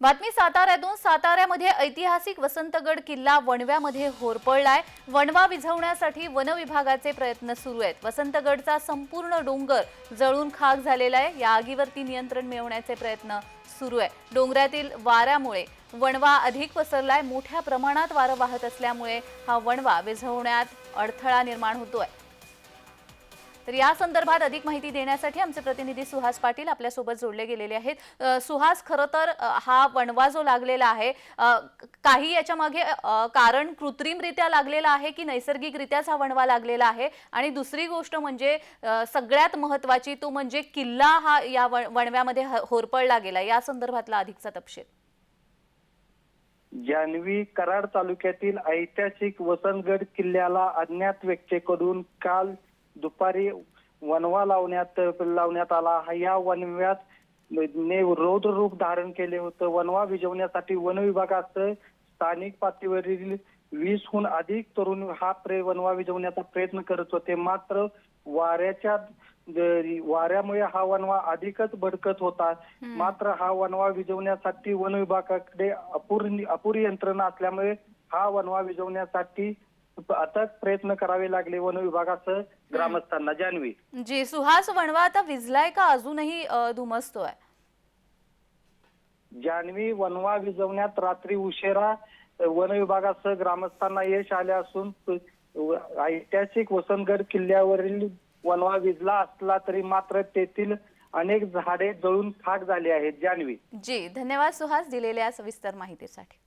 बातमी साताऱ्यातून साताऱ्यामध्ये ऐतिहासिक वसंतगड किल्ला वणव्यामध्ये होरपळलाय. वणवा विझवण्यासाठी वनविभागाचे प्रयत्न सुरू आहेत. वसंतगडचा संपूर्ण डोंगर जळून खाक झालेला आहे. या आगीवरती नियंत्रण मिळवण्याचे प्रयत्न सुरू आहे. डोंगरातील वाऱ्यामुळे वणवा अधिक पसरलाय. मोठ्या प्रमाणात वारं वाहत असल्यामुळे हा वणवा विझवण्यात अडथळा निर्माण होतोय. तर या संदर्भात अधिक माहिती देण्यासाठी आमचे प्रतिनिधी सुहास पाटील आपल्यासोबत जोडले गेलेले आहेत. सुहास खरं तर हा वणवा जो लागलेला आहे काही याच्या मागे कारण कृत्रिमरित्या लागलेला आहे की नैसर्गिकरित्याच हा वणवा लागलेला आहे? आणि दुसरी गोष्ट म्हणजे सगळ्यात महत्वाची तो म्हणजे किल्ला हा या वण- वणव्यामध्ये होरपळला गेला. या संदर्भातला अधिकचा तपशील. जानवी कराड तालुक्यातील ऐतिहासिक वसंतगड किल्ल्याला अज्ञात व्यक्तीकडून काल दुपारी वनवा लावण्यात लावण्यात आला. या वनव्यात ने रौद्र रूप धारण केले होतं. वनवा विजवण्यासाठी वन विभागाचं स्थानिक पातळीवरील वीसहून अधिक तरुण हा प्रे वनवा विजवण्याचा प्रयत्न करत होते. मात्र वाऱ्याच्या वाऱ्यामुळे हा वनवा अधिकच भडकत होता. मात्र हा वनवा विजवण्यासाठी वन विभागाकडे अपुरी अपुरी यंत्रणा असल्यामुळे हा वनवा विजवण्यासाठी अथक प्रयत्न करावे लागले वन विभागासह ग्रामस्थांना. जानवी जी सुहास वणवा आता विझलाय का? अजूनही धुमसतोय? जानवी वनवा विजवण्यात रात्री उशिरा वन विभागासह ग्रामस्थांना यश आले असून ऐतिहासिक वसंतगड किल्ल्यावरील वनवा विजला असला तरी मात्र तेथील अनेक झाडे जळून खाक झाली आहेत. जानवी जी धन्यवाद सुहास दिलेल्या सविस्तर माहितीसाठी.